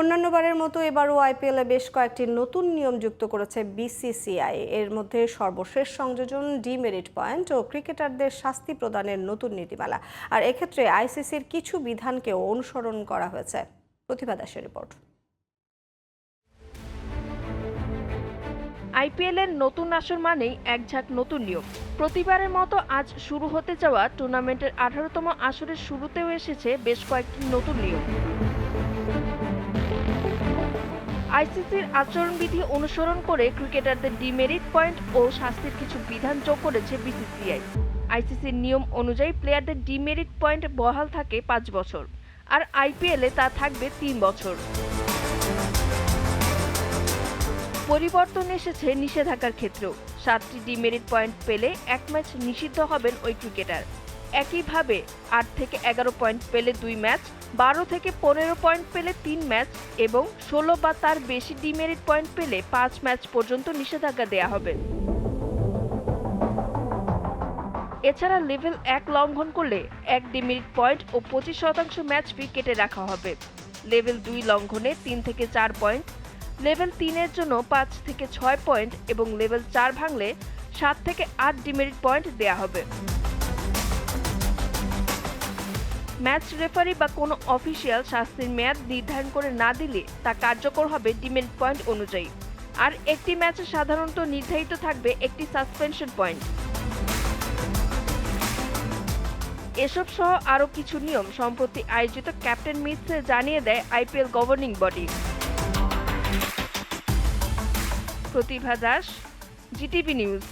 অন্যান্য বারের মতো এবারও আইপিএলে বেশ কয়েকটি নতুন নিয়ম যুক্ত করেছে বিসিসিআই। এর মধ্যে সর্বশেষ সংযোজন, ডিমেরিট পয়েন্ট ও ক্রিকেটারদের শাস্তি প্রদানের নতুন নীতিমালা। আর এক্ষেত্রে আইসিসির কিছু বিধানকেও অনুসরণ করা হয়েছে। প্রতিভা দাসের রিপোর্ট। আইপিএল এর নতুন আসর মানেই এক ঝাঁক নতুন নিয়ম। প্রতিবারের মতো আজ শুরু হতে যাওয়া টুর্নামেন্টের আঠারোতম আসরের শুরুতেও এসেছে বেশ কয়েকটি নতুন নিয়ম। আইসিসির আচরণবিধি অনুসরণ করে ক্রিকেটারদের ডিমেরিট পয়েন্ট ও শাস্তির কিছু বিধান যোগ করেছে বিসিসিআই। আইসিসির নিয়ম অনুযায়ী প্লেয়ারদের ডিমেরিট পয়েন্ট বহাল থাকে পাঁচ বছর, আর আইপিএলে তা থাকবে তিন বছর। পরিবর্তন এসেছে নিষেধাজ্ঞার ক্ষেত্রেও। সাতটি ডিমেরিট পয়েন্ট পেলে এক ম্যাচ নিষিদ্ধ হবেন ওই ক্রিকেটার। একইভাবে আট থেকে এগারো পয়েন্ট পেলে দুই ম্যাচ, বারো থেকে পনেরো পয়েন্ট পেলে তিন ম্যাচ এবং ষোলো বা তার বেশি ডিমেরিট পয়েন্ট পেলে পাঁচ ম্যাচ পর্যন্ত নিষেধাজ্ঞা দেয়া হবে। এছাড়া লেভেল এক লঙ্ঘন করলে এক ডিমেরিট পয়েন্ট ও পঁচিশ শতাংশ ম্যাচ ফি কেটে রাখা হবে। লেভেল দুই লঙ্ঘনে তিন থেকে চার পয়েন্ট, লেভেল তিনের জন্য পাঁচ থেকে ছয় পয়েন্ট এবং লেভেল চার ভাঙলে সাত থেকে আট ডিমেরিট পয়েন্ট দেয়া হবে। ম্যাচ রেফারি বা কোনো অফিসিয়াল শাস্তির মেয়াদ নির্ধারণ করে না দিলে তা কার্যকর হবে ডিমেরিট পয়েন্ট অনুযায়ী। আর একটি ম্যাচে সাধারণত নির্ধারিত থাকবে একটি সাসপেনশন পয়েন্ট। এসব সহ আরও কিছু নিয়ম সম্প্রতি আয়োজিত ক্যাপ্টেন মিটসে জানিয়ে দেয় IPL governing body. Pratibha Das, GTV news.